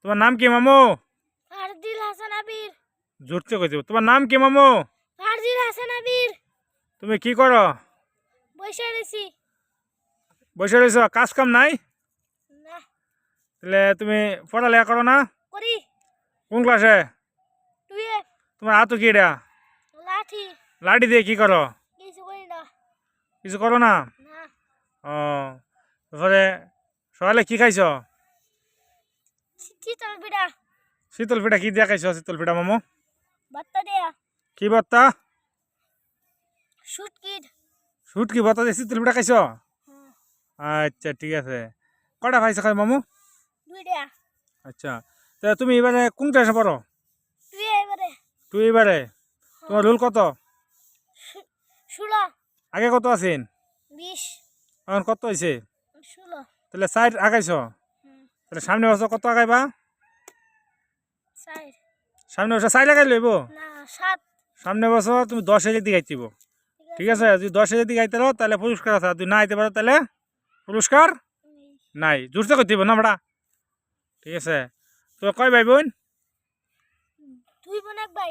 তোমার নাম কি মামু? ফারদিল হাসান আবির। জোরতে কইতে তোমার নাম কি মামু? ফারদিল হাসান আবির। তুমি কি করো? বসে রয়েছি। বসে রয়েছো? কাজ কাম নাই? না। তাহলে তুমি পড়ালেখা করো না? করি। কোন ক্লাসে? টুয়ে তোমার হাতও কি এটা? লাঠি। লাঠি দিয়ে কি করো? কিছু করি না। কিছু করো না? না। ও তারপরে সকালে কি খাইছ? শীতল পিঠা শীতল পিঠা কি দিয়া খাইছ শীতল পিঠা মামু? বাত্তা দেয়া। কি বত্তা? শুটকিট শুট কি বত্তা দিয়ে শীতল পিঠা খাইছ? আচ্ছা ঠিক আছে। কটা খাইছ খাই মামু? দুইটা। আচ্ছা তা তুমি এবারে কোন ক্লাসে পড়ো? টুয়ে এবারে। তুই এবারে। তোমার রোল কত? ষোলো। আগে কত আছেন? বিশ। এখন কত হয়েছে ষোলো। তাহলে সাইড আগাইছ? তাহলে সামনে বছর কত আগাইবা? সামনে বছর সাইড আগাই লইব? সামনে বছর তুমি দশ হাজার দিকে আইতিব ঠিক আছে। যদি দশ হাজার দিকে আইতে তাহলে পুরস্কার আছে। যদি না আইতে পারো তাহলে পুরস্কার নাই। জোরতে করতে না ভাড়া ঠিক আছে। তো কয় ভাই বোন? দুই বোন এক ভাই।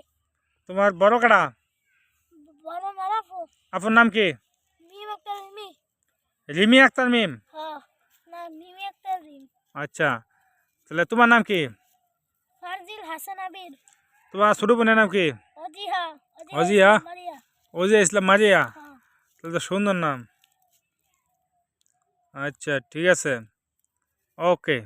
তোমার বড় কাটা আপনার নাম কি? রিমি আক্তার মিম হ্যাঁ না মিমি একটা রিম আচ্ছা তাহলে তোমার নাম কি ফারদিল হাসান আবির তোমার ছোট বোনের নাম কি অজিহা অজিহা? মারিয়া ওজে ইসলাম মারিয়া হ্যাঁ তাহলে তো সুন্দর নাম আচ্ছা ঠিক আছে ওকে